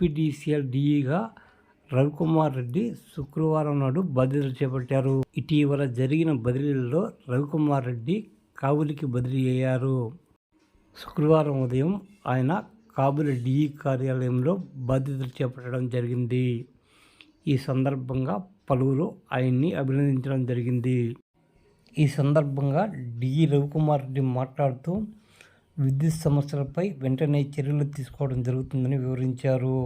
APDCL డిఈగా Ravikumar Reddy శుక్రవారం నాడు బాధ్యతలు చేపట్టారు. ఇటీవల జరిగిన బదిలీల్లో రవికుమార్ రెడ్డి కాబులికి బదిలీ అయ్యారు. శుక్రవారం ఉదయం ఆయన కాబూలి డిఈ కార్యాలయంలో బాధ్యతలు చేపట్టడం జరిగింది. ఈ సందర్భంగా పలువురు ఆయన్ని అభినందించడం జరిగింది. ఈ సందర్భంగా డిఈ రవికుమార్ రెడ్డి మాట్లాడుతూ విద్యుత్ సమస్యలపై వెంటనే చర్యలు తీసుకోవడం జరుగుతుందని వివరించారు.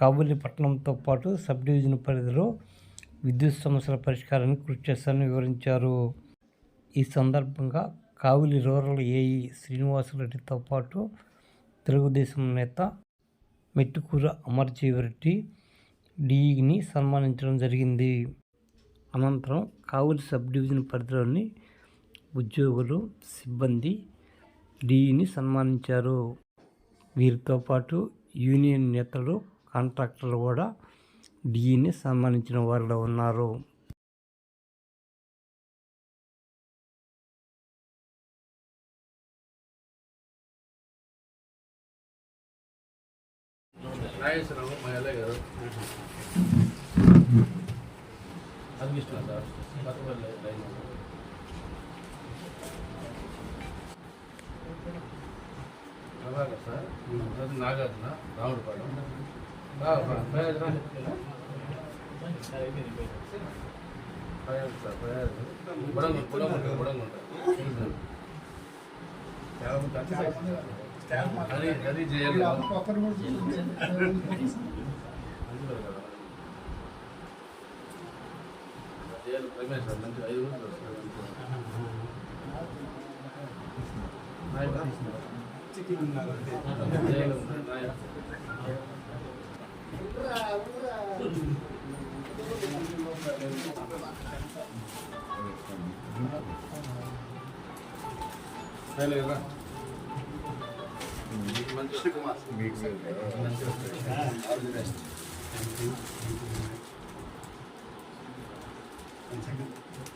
కాబూలి పట్టణంతో పాటు సబ్ డివిజన్ పరిధిలో విద్యుత్ సమస్యల పరిష్కారానికి కృషి చేస్తారని వివరించారు. ఈ సందర్భంగా కావులి రూరల్ ఏఈ శ్రీనివాసరెడ్డితో పాటు తెలుగుదేశం నేత మెట్టుకూర అమర్జీవరెడ్డి డిఈని సన్మానించడం జరిగింది. అనంతరం కావులి సబ్ డివిజన్ పరిధిలోని ఉద్యోగులు సిబ్బంది డిఈని సన్మానించారు. వీరితో పాటు యూనియన్ నేతలు కాంట్రాక్టర్లు కూడా డిఈని సన్మానించిన వారిలో ఉన్నారు. నాగేశ్వరరావు మా ఎల్ఐ Nagarjuna అనిపిస్తున్నా sir Kothapalli line Prabhakar sir అది నాగార్జున రావుడిపాడు ఫయాజ్ సార్ ఫయాజ్ బుడంగు బుడంగు బుడంగు ఉంటారు అది అది చేయాలి చేయాలి రమేష్ సార్ మంచి ఐదు రోజులు కదా మంచి కుమార్ మంచి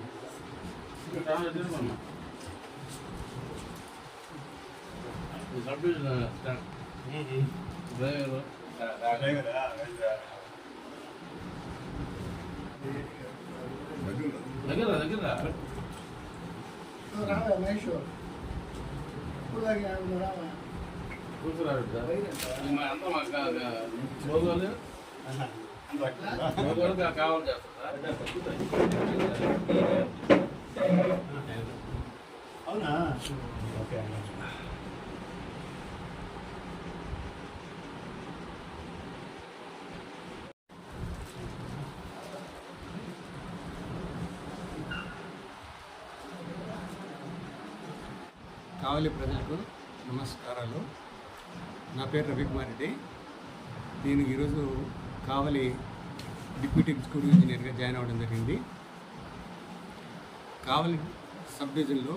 సబ్ డివిజన్ డ్రైవర్ దగ్గర దగ్గర కూతురాడు అంతా మాకు లోగోలు లోగోలు కావాలి చేస్తారు కావలి ప్రజలకు నమస్కారాలు. నా పేరు రవికుమార్ రెడ్డి నేను ఈరోజు కావలి డిప్యూటీ ఎగ్జిక్యూటివ్ ఇంజనీర్గా జాయిన్ అవ్వడం జరిగింది. కావలి సబ్ డివిజన్లో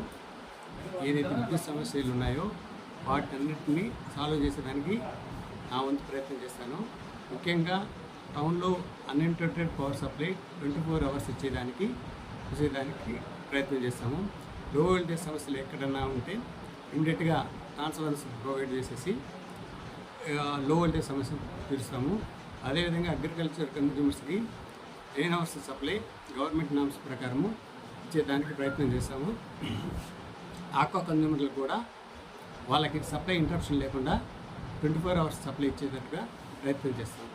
ఏదైతే విద్యుత్ సమస్యలు ఉన్నాయో వాటన్నిటిని సాల్వ్ చేసేదానికి నా వంతు ప్రయత్నం చేస్తాను. ముఖ్యంగా టౌన్లో uninterrupted power supply twenty four hours ఇచ్చేదానికి చూసేదానికి ప్రయత్నం చేస్తాము. లో వోల్టేజ్ సమస్యలు ఎక్కడన్నా ఉంటే ఇమీడియట్గా ట్రాన్స్ఫరెన్స్ ప్రొవైడ్ చేసేసి లో వోల్టేజ్ సమస్య తీరుస్తాము. అదేవిధంగా agriculture కన్జ్యూమర్స్కి eight hours supply government norms ప్రకారము ఇచ్చేదానికి ప్రయత్నం చేస్తాము. ఆక్వా కన్జ్యూమర్లకు కూడా వాళ్ళకి సప్లై ఇంటరప్షన్ లేకుండా ట్వంటీ ఫోర్ అవర్స్ సప్లై ఇచ్చేటట్టుగా ప్రయత్నం చేస్తాము.